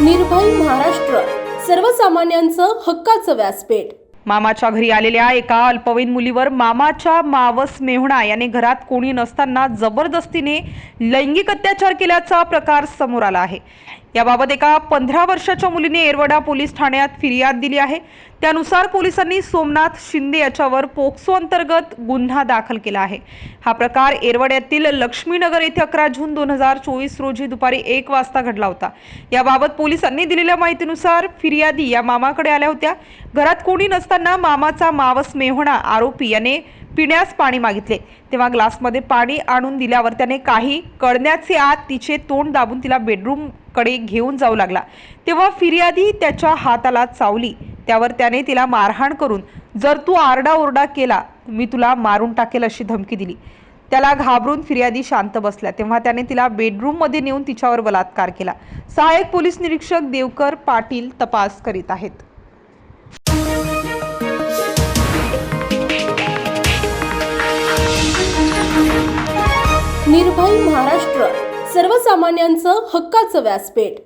निर्भय महाराष्ट्र सर्वसामान्यांचं हक्काचं व्यासपीठ. मामाच्या घरी आलेल्या एका अल्पवयीन मुलीवर मामाच्या मावस मेहुणा याने घरात कोणी नसताना जबरदस्तीने लैंगिक अत्याचार केल्याचा प्रकार समोर आला आहे. याबाबत एका पंधरा वर्षाच्या मुलीने एरवडा पोलीस ठाण्यात फिर्याद दिली आहे. त्यानुसार पोलिसांनी सोमनाथ शिंदे याच्यावर पोक्सो अंतर्गत गुन्हा दाखल केला आहे. हा प्रकार एरवड्यातील लक्ष्मीनगर येथे अकरा जून दोन हजार चोवीस रोजी दुपारी एक वाजता घडला होता. याबाबत पोलिसांनी दिलेल्या माहितीनुसार फिर्यादी या मामाकडे आल्या होत्या. घरात कोणी नसताना मामाचा मावस मेहणा आरोपी याने पिण्यास पाणी मागितले. तेव्हा ग्लासमध्ये पाणी आणून दिल्यावर त्याने काही कळण्याचे आत तिचे तोंड दाबून तिला बेडरूमकडे घेऊन जाऊ लागला. तेव्हा फिर्यादी त्याच्या हाताला चावली. त्यावर त्याने तिला मारहाण करून जर तू आरडाओरडा केला मी तुला मारून टाकेल अशी धमकी दिली. त्याला घाबरून फिर्यादी शांत बसल्या. तेव्हा त्याने तिला बेडरूममध्ये नेऊन तिच्यावर बलात्कार केला. सहाय्यक पोलीस निरीक्षक देवकर पाटील तपास करीत आहेत. निर्भय महाराष्ट्र सर्वसामान्यांचं हक्काचं व्यासपीठ.